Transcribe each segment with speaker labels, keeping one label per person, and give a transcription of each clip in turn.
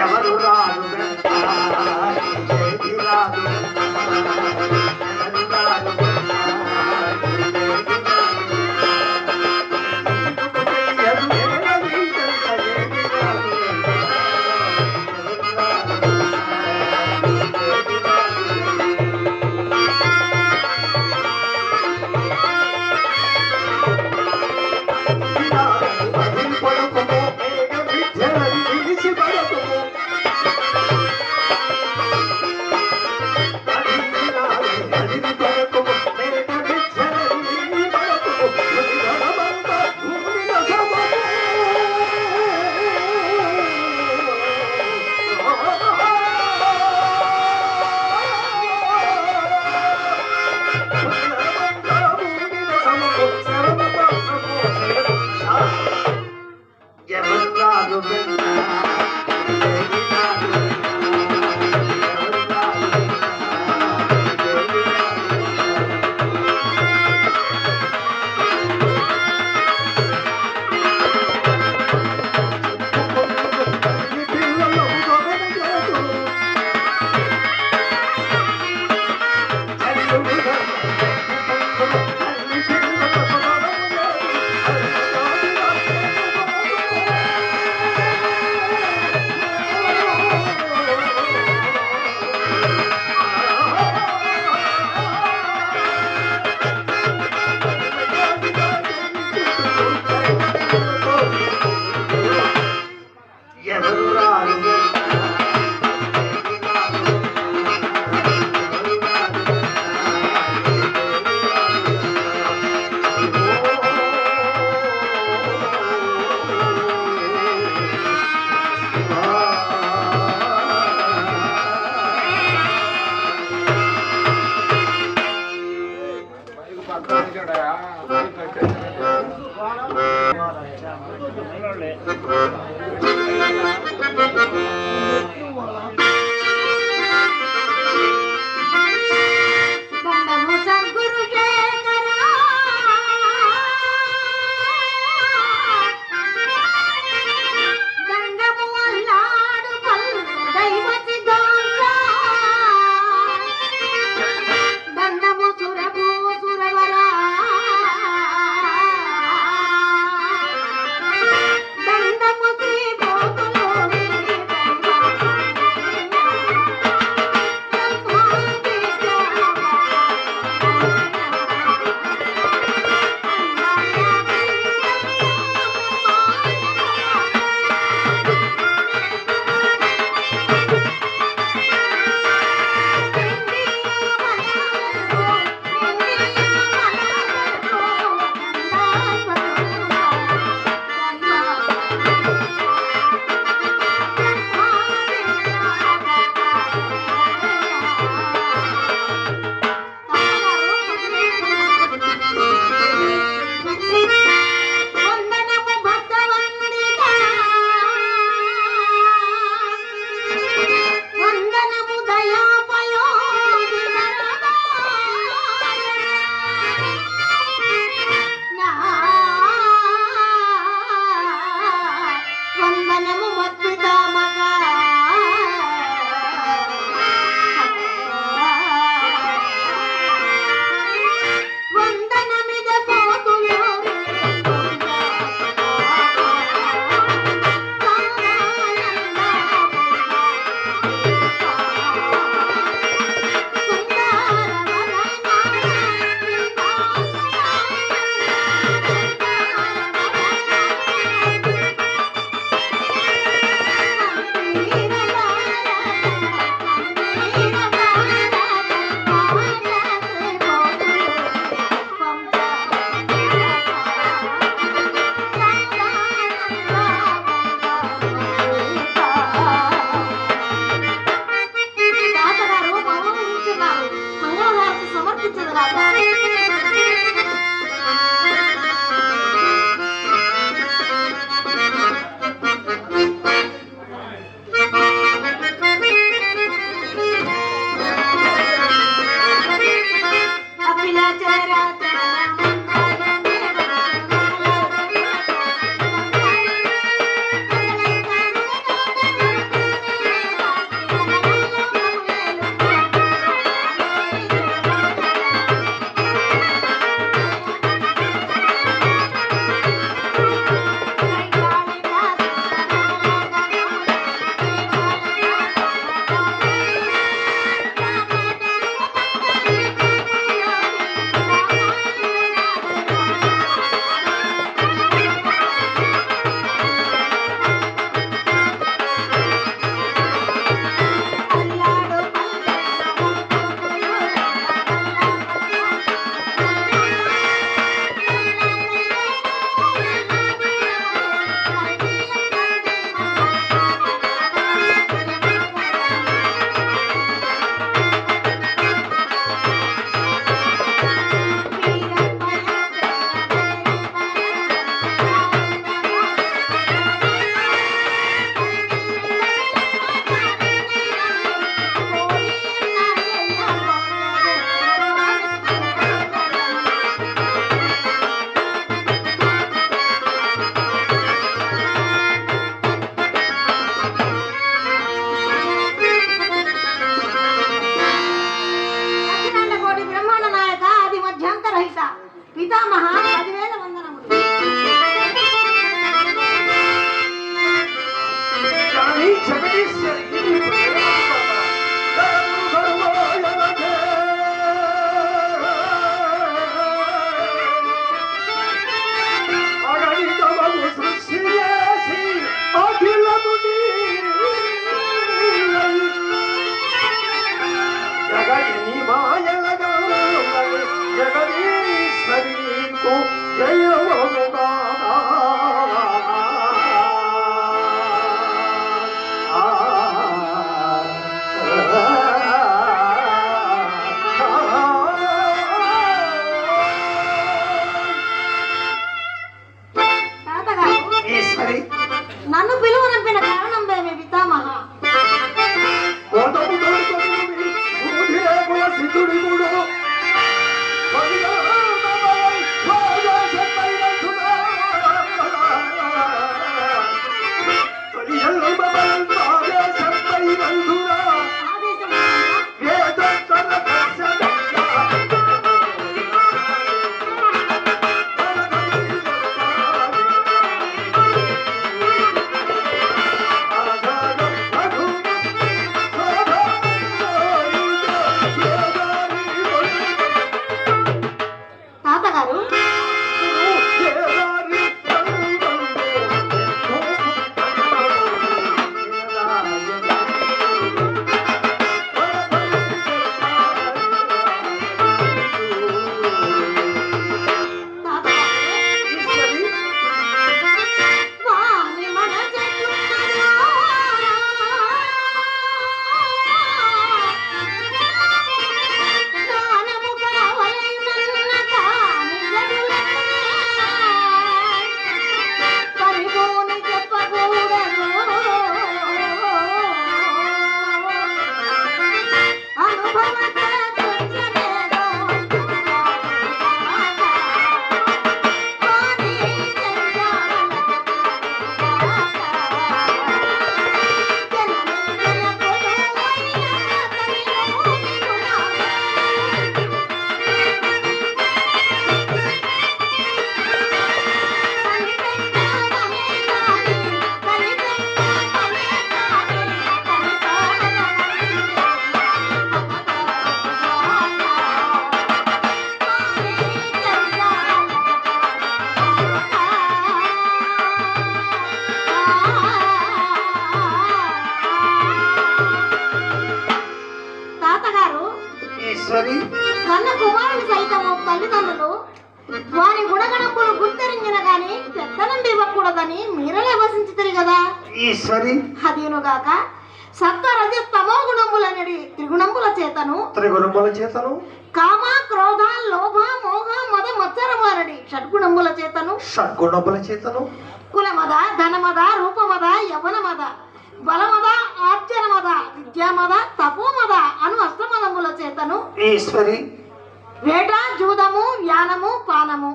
Speaker 1: ఎవరు
Speaker 2: రాదు 坐起来。each of these ¡Ah, no, pelo! వారి గుణగణములు గుర్తెరింగిన గాని పెత్తనం ఇవ్వకూడదని మీరలే వసించుతారు కదా.
Speaker 1: ఈశ్వరి.
Speaker 2: అదేనుగాక సత్వ రజ తమో గుణములనడి త్రిగుణముల చేతను.
Speaker 1: త్రిగుణముల చేతను.
Speaker 2: కామ క్రోధ లోభ మోహ మద మత్సరములనడి షడ్గుణముల చేతను.
Speaker 1: షడ్గుణముల చేతను.
Speaker 2: కులమద ధనమద రూపమద యవనమద బలమద ఆర్జనమద విద్యామద తపోమద అను అష్టమదముల చేతను.
Speaker 1: ఈశ్వరి.
Speaker 2: వేట జూదము వ్యానము పానము.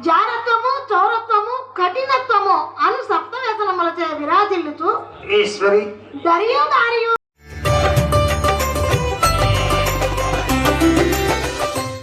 Speaker 2: జారత్వము చౌరత్వము కఠినత్వము అను సప్త వ్యసనములచే విరాజిల్లుతూ
Speaker 1: ఈశ్వరి.
Speaker 2: దరియు దారియు